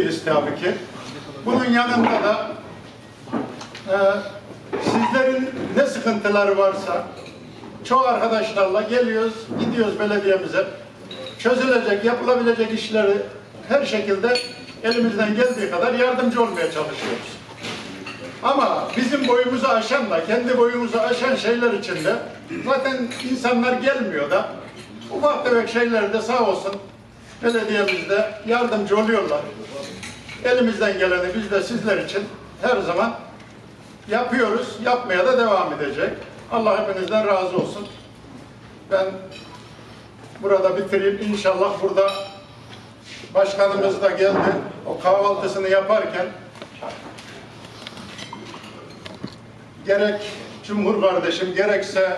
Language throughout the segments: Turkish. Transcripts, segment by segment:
değiliz tabii ki. Bunun yanında da e, sizlerin ne sıkıntıları varsa çoğu arkadaşlarla geliyoruz, gidiyoruz belediyemize. Çözülecek, yapılabilecek işleri her şekilde elimizden geldiği kadar yardımcı olmaya çalışıyoruz. Ama bizim boyumuzu aşan da, kendi boyumuzu aşan şeyler için de zaten insanlar gelmiyor da ufak tefek şeylerde sağ olsun belediyemizde yardımcı oluyorlar. Elimizden geleni biz de sizler için her zaman yapıyoruz, yapmaya da devam edecek. Allah hepinizden razı olsun. Ben burada bitireyim. İnşallah burada başkanımız da geldi. O kahvaltısını yaparken gerek Cumhur kardeşim gerekse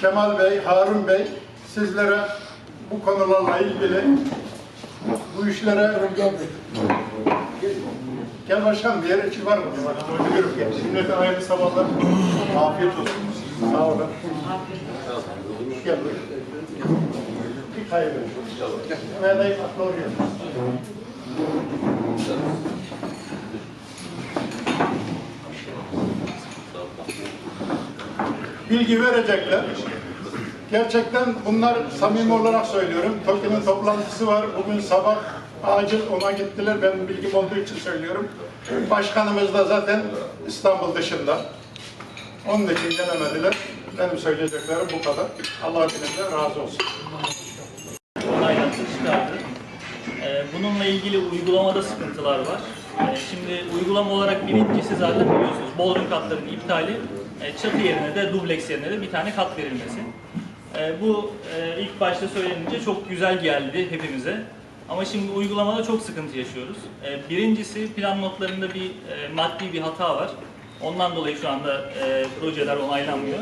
Kemal Bey, Harun Bey sizlere bu konularla ilgili bu işlere Gel başkan bir yere içi var mı? Cümlete hayırlı sabahlar. Afiyet olsun. Sağ olun. Gel buyurun. Bir hayırlı. Ve de aklı oraya. bilgi verecekler. Gerçekten bunlar samimi olarak söylüyorum. TOKİ'nin toplantısı var. Bugün sabah acil ona gittiler. Benim bilgim olduğu için söylüyorum. Başkanımız da zaten İstanbul dışında. Onun için gelemediler. Benim söyleyeceklerim bu kadar. Allah hepinizden razı olsun. çıkardı. Ee, Bununla ilgili uygulamada sıkıntılar var. Ee, Şimdi uygulama olarak birincisi zaten biliyorsunuz bodrum katlarının iptali, e, çatı yerine de dubleks yerine de bir tane kat verilmesi. Ee, Bu e, ilk başta söylenince çok güzel geldi hepimize. Ama şimdi uygulamada çok sıkıntı yaşıyoruz. Ee, Birincisi plan notlarında bir e, maddi bir hata var. Ondan dolayı şu anda e, projeler onaylanmıyor.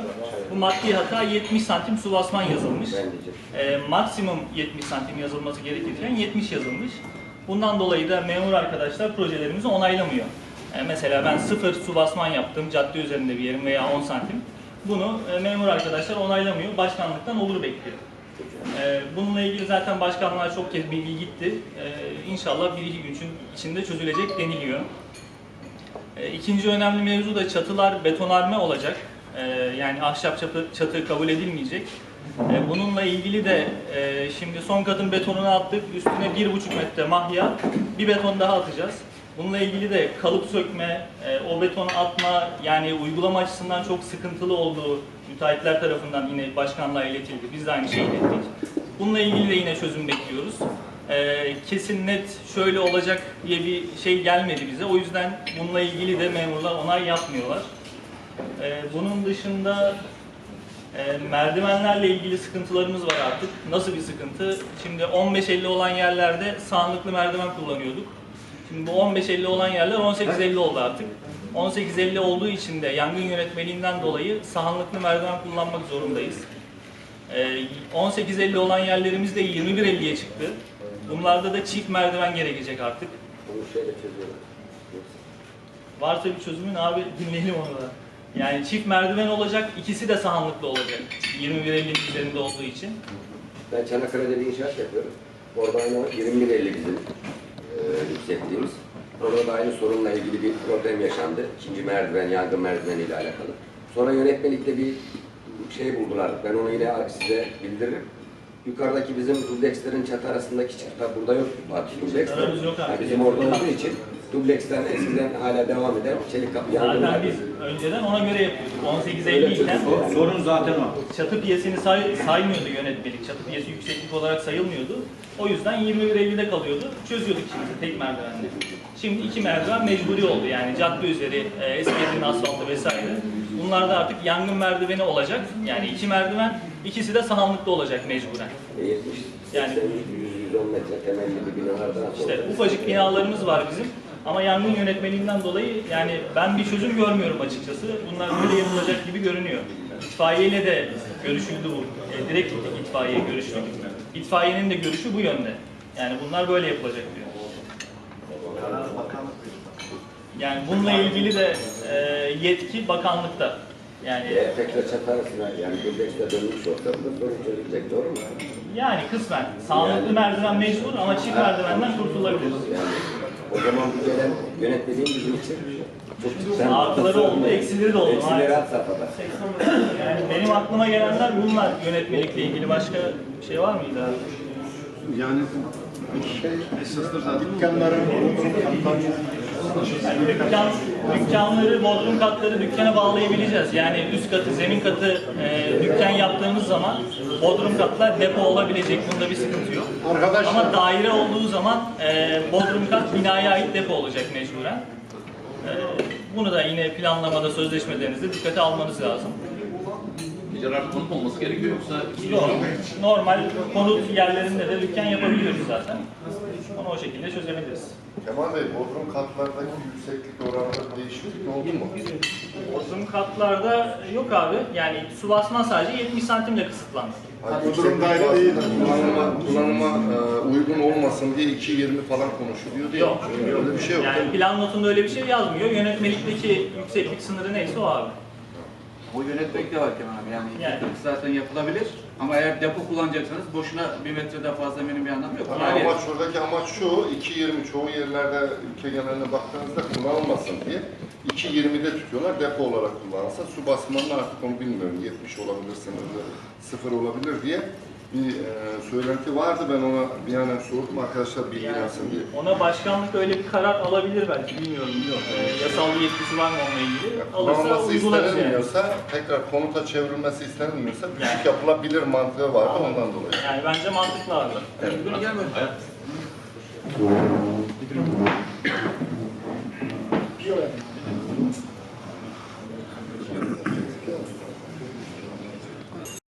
Bu maddi hata 70 santim su basman yazılmış. E, maksimum 70 santim yazılması gerekirken 70 yazılmış. Bundan dolayı da memur arkadaşlar projelerimizi onaylamıyor. E, mesela ben sıfır su basman yaptım cadde üzerinde bir yerim veya 10 santim. Bunu e, memur arkadaşlar onaylamıyor. Başkanlıktan olur bekliyor. E, bununla ilgili zaten başkanlığa çok kez bilgi gitti. E, inşallah bir iki gün için- içinde çözülecek deniliyor. E, İkinci önemli mevzu da çatılar betonarme olacak. E, Yani ahşap çatı, çatı kabul edilmeyecek. Bununla ilgili de şimdi son katın betonunu attık. Üstüne bir buçuk metre mahya, bir beton daha atacağız. Bununla ilgili de kalıp sökme, e, o betonu atma yani uygulama açısından çok sıkıntılı olduğu müteahhitler tarafından yine başkanlığa iletildi. Biz de aynı şeyi ilettik. Bununla ilgili de yine çözüm bekliyoruz. Ee, kesin net şöyle olacak diye bir şey gelmedi bize. O yüzden bununla ilgili de memurlar onay yapmıyorlar. Ee, bunun dışında e, merdivenlerle ilgili sıkıntılarımız var artık. Nasıl bir sıkıntı? Şimdi 15-50 olan yerlerde sağlıklı merdiven kullanıyorduk. Şimdi bu 15-50 olan yerler 18-50 oldu artık. 18-50 olduğu için de yangın yönetmeliğinden dolayı sahanlıklı merdiven kullanmak zorundayız. Ee, 18.50 olan yerlerimiz de 21.50'ye çıktı. Bunlarda da çift merdiven gerekecek artık. Bunu şöyle çözüyorlar. Varsa bir çözümün abi dinleyelim onu da. Yani çift merdiven olacak, ikisi de sahanlıklı olacak. 21.50'nin üzerinde olduğu için. Ben Çanakkale'de bir inşaat yapıyorum. Orada aynı 21.50 bizim yüksekliğimiz. Orada da aynı sorunla ilgili bir problem yaşandı. İkinci merdiven, yangın merdiveni ile alakalı. Sonra yönetmelikte bir şey buldular. Ben onu yine size bildiririm. Yukarıdaki bizim dublekslerin çatı arasındaki çıkta burada yok. Yani bizim orada olduğu için dubleksten eskiden hala devam eden çelik kapı yangın Zaten biz önceden ona göre yapıyorduk. 18.50 iken Sorun zaten o. çatı piyesini say, saymıyordu yönetmelik. Çatı piyesi yükseklik olarak sayılmıyordu. O yüzden 21.50'de kalıyordu. Çözüyorduk şimdi tek merdivenle. Şimdi iki merdiven mecburi oldu. Yani cadde üzeri, e, eski evin asfaltı vesaire. Bunlarda artık yangın merdiveni olacak. Yani iki merdiven, ikisi de sahanlıkta olacak mecburen. E, 70, Yani- 80, 100, 110 metre temelli bir binalardan İşte ufacık binalarımız var bizim. Ama yangın yönetmeliğinden dolayı yani ben bir çözüm görmüyorum açıkçası. Bunlar böyle yapılacak gibi görünüyor. İtfaiyeyle de görüşüldü bu. E, direkt itfaiye görüştük. İtfaiyenin de görüşü bu yönde. Yani bunlar böyle yapılacak diyor. Yani bununla ilgili de e, yetki bakanlıkta. Yani Eğer tekrar çatı arasına yani birleşte dönmüş olsa da sorun çözülecek doğru mu? yani kısmen sağlıklı merdiven mecbur ama çift merdivenden kurtulabiliriz. Yani o zaman bu gelen yönetmeliğin bizim için çok cidden Artıları oldu, eksileri de oldu. Eksileri had safhada. Yani benim aklıma gelenler bunlar yönetmelikle ilgili. Başka bir şey var mıydı abi? Yani şey esastır zaten dükkanların Yani dükkan, dükkanları, bodrum katları dükkana bağlayabileceğiz. Yani üst katı, zemin katı e, dükkan yaptığımız zaman bodrum katlar depo olabilecek. Bunda bir sıkıntı yok. Arkadaşlar- Ama daire olduğu zaman e, bodrum kat binaya ait depo olacak mecburen. E, bunu da yine planlamada, sözleşmelerinizde dikkate almanız lazım. Ticari konut olması gerekiyor yoksa Doğru. Normal konut yerlerinde de dükkan yapabiliyoruz zaten. Onu o şekilde çözebiliriz. Kemal Bey, Bodrum katlardaki yükseklik oranında değişiklik oldu mu? Bodrum katlarda yok abi. Yani su basma sadece 70 santimle kısıtlandı. Hayır, Bodrum yükseklik daire değil. Kullanıma, kullanıma e, uygun olmasın diye 2.20 falan konuşuluyor diye. Yok. Öyle bir şey yok. Yani plan notunda öyle bir şey yazmıyor. Yönetmelikteki yükseklik sınırı neyse o abi. O yönetmek de var Kemal abi. Yani, Yani. zaten yapılabilir. Ama eğer depo kullanacaksanız boşuna bir metreden fazla eminim bir anlamı yok. Ama Yani- amaç şuradaki amaç şu, 2.20 çoğu yerlerde ülke geneline baktığınızda kullanılmasın diye 2.20'de tutuyorlar, depo olarak kullanılsa su basmanını artık onu bilmiyorum, 70 olabilir, sınırlı, sıfır olabilir diye bir e, söylenti vardı. Ben ona bir yandan sordum arkadaşlar bilgilensin diye. Ona başkanlık öyle bir karar alabilir belki bilmiyorum. Yok. Ee, yasal bir yetkisi var mı onunla ilgili? Alırsa Kullanılması uygularız yani. istenilmiyorsa, tekrar konuta çevrilmesi istenilmiyorsa düşük yapılabilir mantığı vardı ondan dolayı. Yani bence mantıklı abi. Bunu gelmedi.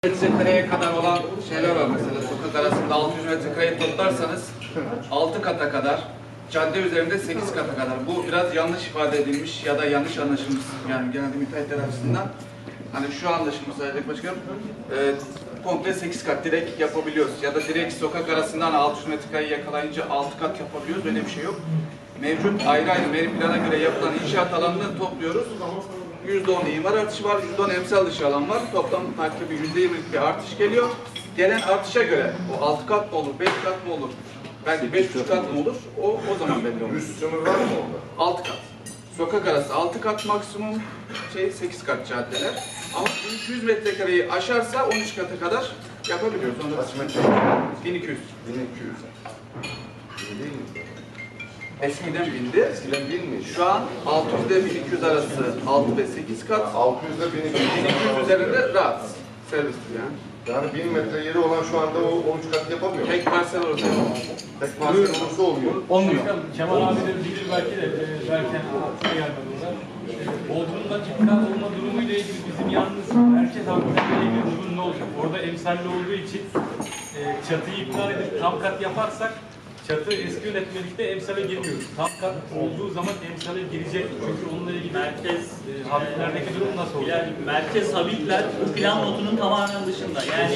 Metrekareye kadar olan şeyler var mesela. Sokak arasında 600 metrekareyi toplarsanız 6 kata kadar cadde üzerinde 8 kata kadar. Bu biraz yanlış ifade edilmiş ya da yanlış anlaşılmış. Yani genelde müteahhitler açısından. Hani şu anlaşılmış sadece başkanım e, komple 8 kat direkt yapabiliyoruz. Ya da direkt sokak arasından 600 metrekareyi yakalayınca 6 kat yapabiliyoruz. Öyle bir şey yok. Mevcut ayrı ayrı veri plana göre yapılan inşaat alanını topluyoruz %10 imar artışı var, %10 emsal dışı alan var. Toplam takibi %20'lik bir artış geliyor. Gelen artışa göre o 6 kat mı olur, 5 kat mı olur, belki 5,5 kat mı olur, o, o zaman belli olur. Üst sınır var mı orada? 6 kat. Sokak arası 6 kat maksimum, şey 8 kat caddeler. Ama 100 metrekareyi aşarsa 13 kata kadar yapabiliyoruz. Onu da Kaç metre? 1200. 1200. İyi değil mi? Eskiden bindi. Eskiden değil miydi? Şu an 600 ile 1200 arası 6 ve 8 kat. 600'de 1200. 1200 üzerinde rahat. Servistir yani. Yani 1000 metre yeri olan şu anda o 13 kat yapamıyor. Tek parsel orada. Tek parsel olursa oluyor. Kemal abi de bilir belki de e, belki aklıma gelmedi ona. Bodrum'da iptal olma durumuyla ilgili bizim yalnız herkes aklına gelebilir durum ne olacak? Orada emsalli olduğu için e, çatıyı iptal edip tam kat yaparsak çatı eski yönetmelikte emsale girmiyoruz. Tam kat olduğu zaman emsale girecek. Çünkü onunla ilgili Merkez e, harflerdeki durum nasıl olacak? Yani merkez habitler plan notunun tamamen dışında. Yani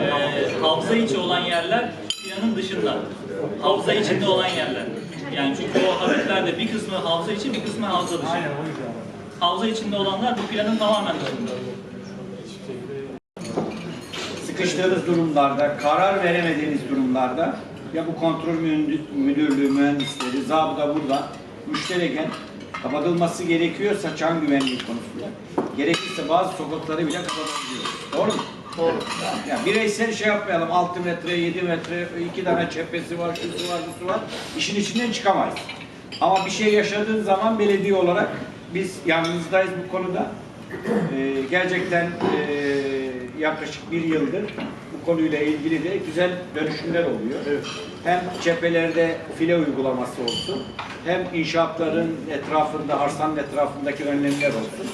e, havza içi olan yerler planın dışında. Havza içinde olan yerler. Yani çünkü o habitlerde bir kısmı havza içi, bir kısmı havza dışı. Aynen o yüzden. Havza içinde olanlar bu planın tamamen dışında. sıkıştığınız durumlarda, karar veremediğiniz durumlarda ya bu kontrol müdürlüğü mühendisleri, zabıda burada müştereken kapatılması gerekiyorsa çan güvenliği konusunda gerekirse bazı sokakları bile kapatabiliyoruz. Doğru mu? Doğru. Yani bireysel şey yapmayalım. 6 metre, 7 metre, iki tane çepesi var, şusu var, busu var. İşin içinden çıkamayız. Ama bir şey yaşadığın zaman belediye olarak biz yanınızdayız bu konuda. Ee, gerçekten ee, yaklaşık bir yıldır bu konuyla ilgili de güzel dönüşümler oluyor. Hem cephelerde file uygulaması olsun, hem inşaatların etrafında, arsanın etrafındaki önlemler olsun.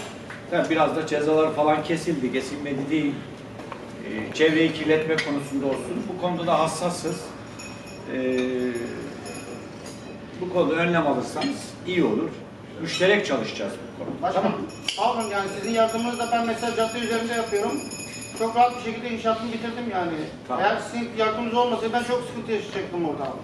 Tabii biraz da cezalar falan kesildi, kesilmedi değil. Ee, çevreyi kirletme konusunda olsun. Bu konuda da hassasız. Ee, bu konuda önlem alırsanız iyi olur. Müşterek çalışacağız bu konuda. Başkanım, sağ olun yani sizin yardımınızla ben mesela cadde üzerinde yapıyorum. Çok rahat bir şekilde inşaatımı bitirdim yani. Tamam. Eğer sizin yardımınız olmasaydı ben çok sıkıntı yaşayacaktım orada abi.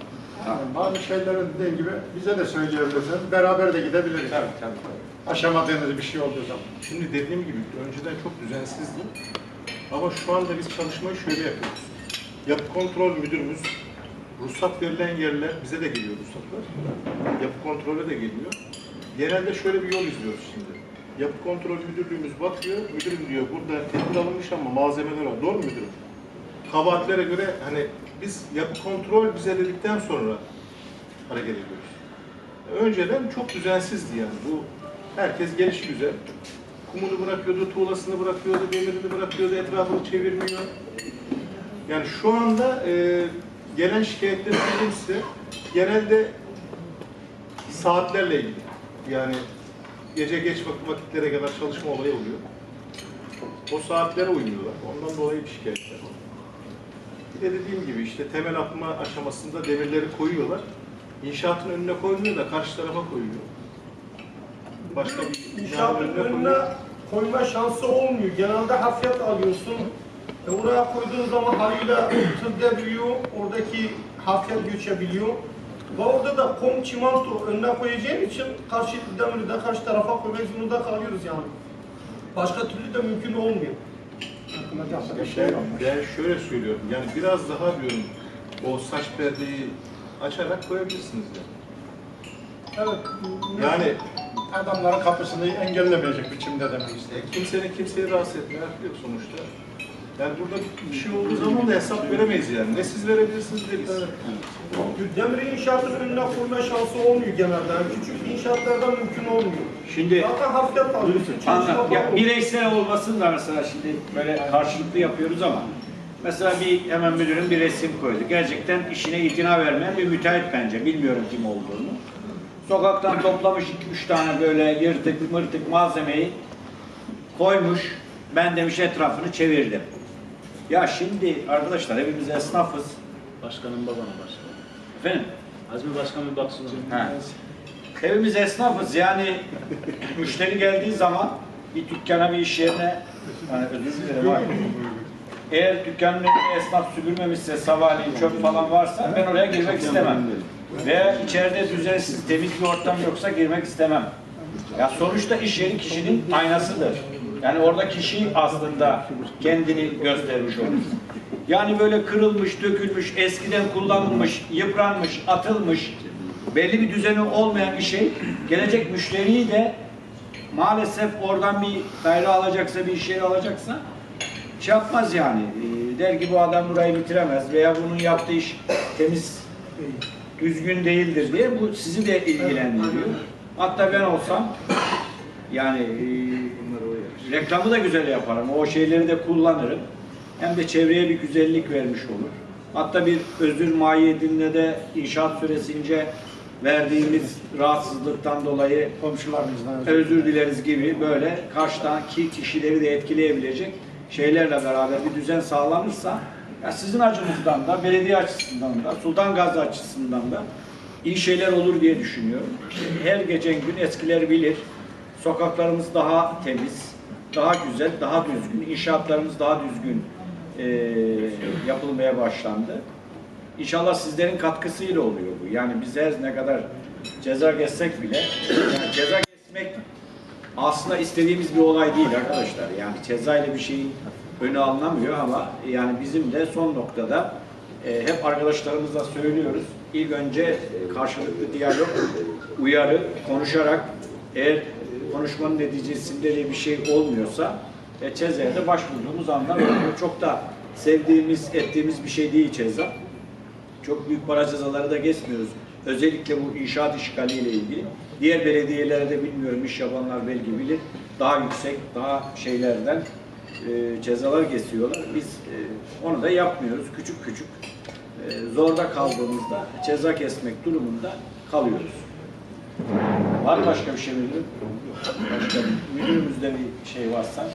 Yani bazı şeyleri dediğin gibi bize de söyleyebilirsin. Beraber de gidebiliriz. Tabii tabii. tabii. aşamadığınız bir şey olduğu zaman. Şimdi dediğim gibi önceden çok düzensizdi. Ama şu anda biz çalışmayı şöyle yapıyoruz. Yapı kontrol müdürümüz ruhsat verilen yerler bize de geliyor ruhsatlar. Yapı kontrole de geliyor. Genelde şöyle bir yol izliyoruz şimdi. Yapı kontrol müdürlüğümüz bakıyor. Müdürüm diyor burada tedbir alınmış ama malzemeler var. Doğru mu müdürüm? Kabahatlere göre hani biz yapı kontrol bize dedikten sonra hareket ediyoruz. Önceden çok düzensizdi yani. Bu herkes geliş güzel. Kumunu bırakıyordu, tuğlasını bırakıyordu, demirini bırakıyordu, etrafını çevirmiyor. Yani şu anda e, gelen şikayetleri söyleyeyim size. Genelde saatlerle ilgili. Yani gece geç vak- vakitlere kadar çalışma olayı oluyor. O saatlere uymuyorlar. Ondan dolayı bir şikayetler var. Bir de dediğim gibi işte temel atma aşamasında demirleri koyuyorlar. İnşaatın önüne koymuyor da karşı tarafa koyuyor. Başka bir İnşaatın önüne koyuyor. koyma şansı olmuyor. Genelde hafriyat alıyorsun. E oraya koyduğun zaman haliyle tırdebiliyor, oradaki hafriyat göçebiliyor. Ve orada da kom çimento önüne koyacağın için karşı demiri de karşı tarafa koymak zorunda kalıyoruz yani. Başka türlü de mümkün olmuyor. Ben, ben şöyle söylüyorum, yani biraz daha diyorum o saç perdeyi açarak koyabilirsiniz yani. Evet. Yani Adamların kapısını engellemeyecek biçimde demek istedim. e, kimsenin kimseyi rahatsız etmeye hakkı yok sonuçta. Yani burada bir şey olduğu zaman da hesap veremeyiz yani. Ne siz verebilirsiniz ne biz. Demiri inşaatın önüne koyma şansı olmuyor genelde. Yani küçük inşaatlarda mümkün olmuyor. Şimdi Zaten hafriyat alıyorsun. Anla, çalışma ya bireysel olmasın da mesela şimdi böyle karşılıklı yapıyoruz ama mesela bir hemen müdürün bir resim koydu. Gerçekten işine itina vermeyen bir müteahhit bence. Bilmiyorum kim olduğunu. Sokaktan toplamış iki üç tane böyle yırtık mırtık malzemeyi koymuş. Ben demiş etrafını çevirdim. Ya şimdi arkadaşlar hepimiz esnafız. Başkanım babana başkanım. Efendim? Azmi Başkan bir baksın. He. Hepimiz esnafız yani müşteri geldiği zaman bir dükkana bir iş yerine hani özür dilerim abi. Eğer dükkanın önünde esnaf süpürmemişse sabahleyin çöp falan varsa ben oraya girmek istemem. Veya içeride düzensiz temiz bir ortam yoksa girmek istemem. Ya sonuçta iş yeri kişinin aynasıdır. Yani orada kişi aslında kendini göstermiş olur. Yani böyle kırılmış, dökülmüş, eskiden kullanılmış, yıpranmış, atılmış, belli bir düzeni olmayan bir şey gelecek müşteriyi de maalesef oradan bir daire alacaksa, bir yeri alacaksa şey yapmaz yani. Ee, Der ki bu adam burayı bitiremez veya bunun yaptığı iş temiz, düzgün değildir diye bu sizi de ilgilendiriyor. Hatta ben olsam yani e, reklamı da güzel yaparım. O şeyleri de kullanırım. Hem de çevreye bir güzellik vermiş olur. Hatta bir özür mahiyetinde de inşaat süresince verdiğimiz rahatsızlıktan dolayı Komşularımızdan özür dileriz gibi böyle karşıdaki kişileri de etkileyebilecek şeylerle beraber bir düzen sağlanırsa ya sizin açınızdan da, belediye açısından da, Sultan Gazi açısından da iyi şeyler olur diye düşünüyorum. Her geçen gün eskiler bilir. Sokaklarımız daha temiz, daha güzel, daha düzgün, inşaatlarımız daha düzgün eee, yapılmaya başlandı. İnşallah sizlerin katkısıyla oluyor bu. Yani biz her ne kadar ceza kessek bile, yani ceza kesmek aslında istediğimiz bir olay değil arkadaşlar. Yani ceza ile bir şeyin önü alınamıyor ama yani bizim de son noktada e, hep arkadaşlarımızla söylüyoruz. İlk önce e, karşılıklı diyalog, uyarı, konuşarak eğer konuşmanın neticesinde de bir şey olmuyorsa e, cezaya da başvurduğumuz anlar oluyor. Çok da sevdiğimiz, ettiğimiz bir şey değil ceza. Çok büyük para cezaları da geçmiyoruz. Özellikle bu inşaat işgaliyle ilgili. Diğer belediyelerde bilmiyorum iş yapanlar belki bilir. Daha yüksek, daha şeylerden e, cezalar kesiyorlar. Biz e, onu da yapmıyoruz. Küçük küçük e, zorda kaldığımızda ceza kesmek durumunda kalıyoruz. Var mı başka bir şey müdürüm? Başka müdürümüzde bir şey varsa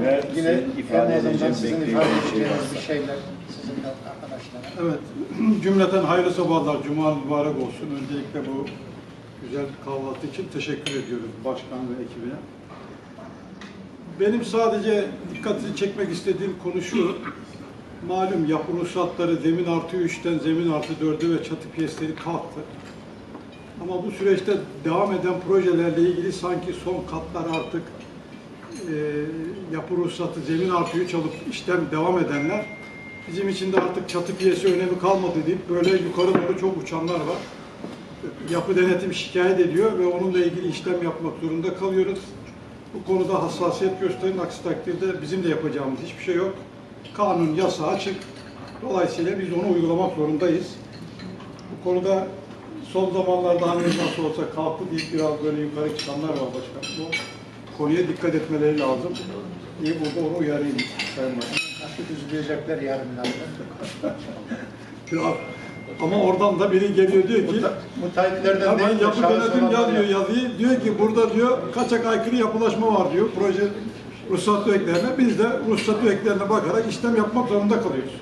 ve Yine ifade edeceğim, sizin ifade bir şey edeceğiniz bir şeyler sizin de arkadaşlara. Evet, cümleten hayırlı sabahlar, cuma mübarek olsun. Öncelikle bu güzel kahvaltı için teşekkür ediyoruz başkan ve ekibine. Benim sadece dikkatini çekmek istediğim konu şu. Malum yapı ruhsatları zemin artı 3'ten zemin artı 4'e ve çatı piyesleri kalktı. Ama bu süreçte devam eden projelerle ilgili sanki son katlar artık e, yapı ruhsatı, zemin artıyı çalıp işlem devam edenler bizim için de artık çatı piyesi önemi kalmadı deyip böyle yukarı doğru çok uçanlar var. Yapı denetim şikayet ediyor ve onunla ilgili işlem yapmak zorunda kalıyoruz. Bu konuda hassasiyet gösterin. Aksi takdirde bizim de yapacağımız hiçbir şey yok. Kanun, yasa açık. Dolayısıyla biz onu uygulamak zorundayız. Bu konuda son zamanlarda hani nasıl olsa kalktı deyip biraz böyle yukarı çıkanlar var başkanım. Bu konuya dikkat etmeleri lazım. İyi burada onu uyarayım Sayın Başkanım. Üzülecekler yarınlarda. Biraz. Ama oradan da biri geliyor diyor ki Müteahhitlerden Hemen yapı denetim yazıyor yazıyı. Diyor ki burada diyor kaçak aykırı yapılaşma var diyor. Proje ruhsat öğeklerine. Biz de ruhsat öğeklerine bakarak işlem yapmak zorunda kalıyoruz.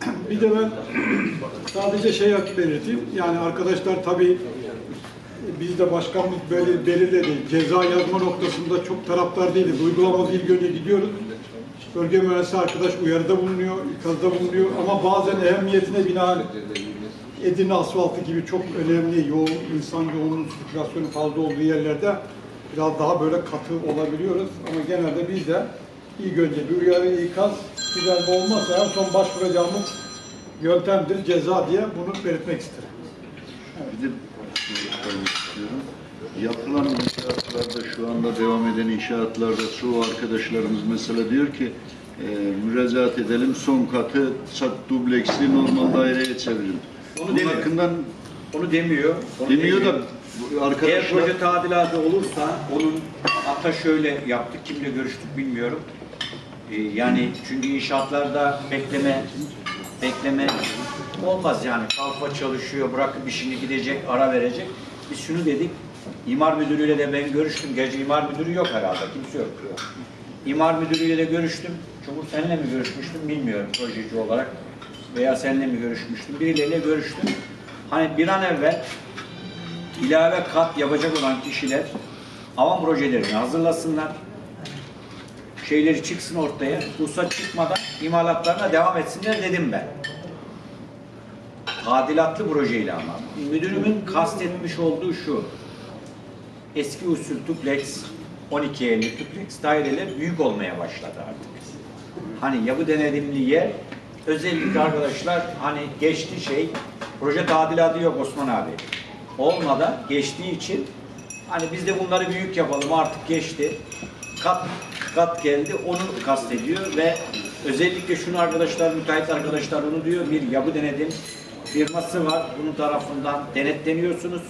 Bir de ben sadece şey belirteyim. Yani arkadaşlar tabii biz de başkanlık böyle belirledi. Ceza yazma noktasında çok taraftar değiliz. Uygulama değil yönüne gidiyoruz. Bölge mühendisi arkadaş uyarıda bulunuyor, ikazda bulunuyor ama bazen ehemmiyetine binaen Edirne asfaltı gibi çok önemli, yoğun, insan yoğunluğu, sirkülasyonu fazla olduğu yerlerde biraz daha böyle katı olabiliyoruz. Ama genelde biz de ilk önce bir uyarı, ikaz, güzel olmazsa en son başvuracağımız yöntemdir, ceza diye bunu belirtmek isterim. Bir de sormak istiyorum. Yapılan inşaatlarda şu anda devam eden inşaatlarda çoğu arkadaşlarımız mesela diyor ki e, müracaat edelim son katı sat dubleksli normal daireye çevirelim. Onu Bunun demiyor. hakkından Onu demiyor. Onu demiyor da demiyor. Eğer arkadaşlar proje tadilatı olursa onun hatta şöyle yaptık kimle görüştük bilmiyorum. Ee, yani çünkü inşaatlarda bekleme bekleme olmaz yani kalfa çalışıyor bırakıp işini gidecek ara verecek. Biz şunu dedik imar müdürüyle de ben görüştüm. Gerçi imar müdürü yok herhalde kimse yok. İmar müdürüyle de görüştüm. Çukur seninle mi görüşmüştüm bilmiyorum projeci olarak veya seninle mi görüşmüştüm. Birileriyle görüştüm. Hani bir an evvel ilave kat yapacak olan kişiler avan projelerini hazırlasınlar. Şeyleri çıksın ortaya. Ruhsat çıkmadan imalatlarına devam etsinler dedim ben. Tadilatlı projeyle ama. Müdürümün kastetmiş olduğu şu. Eski usul duplex, 1250 duplex daireler büyük olmaya başladı artık. Hani yapı denetimli yer özellikle arkadaşlar hani geçti şey proje tadilatı yok Osman abi. Olmadan geçtiği için hani biz de bunları büyük yapalım artık geçti. Kat kat geldi onu kastediyor ve özellikle şunu arkadaşlar müteahhit arkadaşlar onu diyor bir yapı denetim firması var. Bunun tarafından denetleniyorsunuz.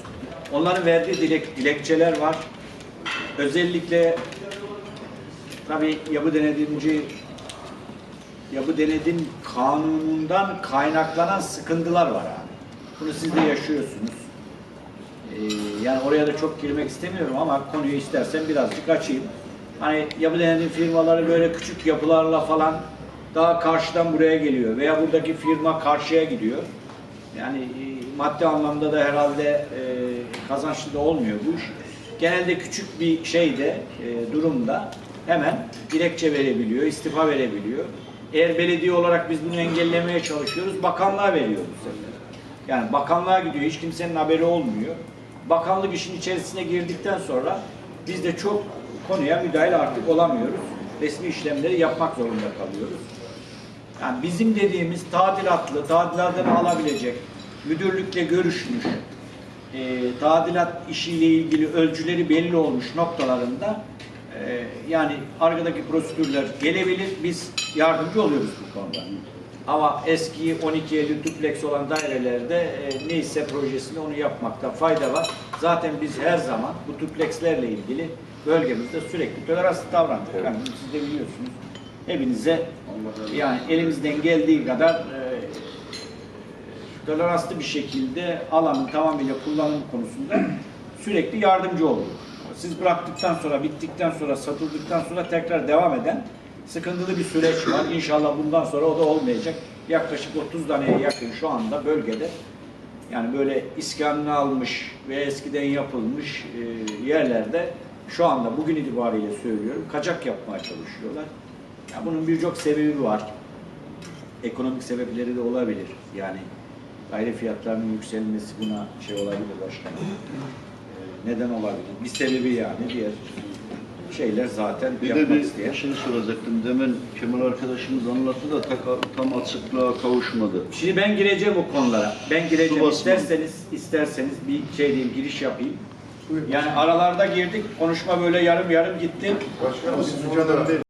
Onların verdiği dilek, dilekçeler var. Özellikle tabii yapı denetimci yapı denetim kanunundan kaynaklanan sıkıntılar var abi. Bunu siz de yaşıyorsunuz. Ee, yani oraya da çok girmek istemiyorum ama konuyu istersen birazcık açayım. Hani yapı denetim firmaları böyle küçük yapılarla falan daha karşıdan buraya geliyor veya buradaki firma karşıya gidiyor. Yani e, maddi anlamda da herhalde e, kazançlı da olmuyor bu iş. Genelde küçük bir şeyde, e, durumda hemen dilekçe verebiliyor, istifa verebiliyor. Eğer belediye olarak biz bunu engellemeye çalışıyoruz, bakanlığa veriyoruz bu sefer. Yani bakanlığa gidiyor, hiç kimsenin haberi olmuyor. Bakanlık işin içerisine girdikten sonra biz de çok konuya müdahil artık olamıyoruz. Resmi işlemleri yapmak zorunda kalıyoruz. Yani bizim dediğimiz tadilatlı, tadilatını alabilecek, müdürlükle görüşmüş, e, tadilat işiyle ilgili ölçüleri belli olmuş noktalarında e, yani arkadaki prosedürler gelebilir, biz yardımcı oluyoruz bu konuda. Ama eski 1250 duplex olan dairelerde e, neyse projesini onu yapmakta fayda var. Zaten biz her zaman bu duplexlerle ilgili bölgemizde sürekli toleranslı davrandık. Yani bunu siz de biliyorsunuz. Hepinize yani elimizden geldiği kadar e, toleranslı bir şekilde alanın tamamıyla kullanım konusunda sürekli yardımcı olduk. Siz bıraktıktan sonra, bittikten sonra, satıldıktan sonra tekrar devam eden sıkıntılı bir süreç var. İnşallah bundan sonra o da olmayacak. Yaklaşık 30 taneye yakın şu anda bölgede yani böyle iskanını almış ve eskiden yapılmış e, yerlerde şu anda bugün itibariyle söylüyorum kaçak yapmaya çalışıyorlar. Ya bunun birçok sebebi var. Ekonomik sebepleri de olabilir. Yani Daire fiyatlarının yükselmesi buna şey olabilir başkanım. Ee, neden olabilir? Bir sebebi yani diğer şeyler zaten Bir de yapmak bir isteyen. şey soracaktım. Demin Kemal arkadaşımız anlattı da tam açıklığa kavuşmadı. Şimdi ben gireceğim o konulara. Ben gireceğim. İsterseniz isterseniz bir şey diyeyim, giriş yapayım. Yani aralarda girdik, konuşma böyle yarım yarım gitti. Başkanım siz Mücadele.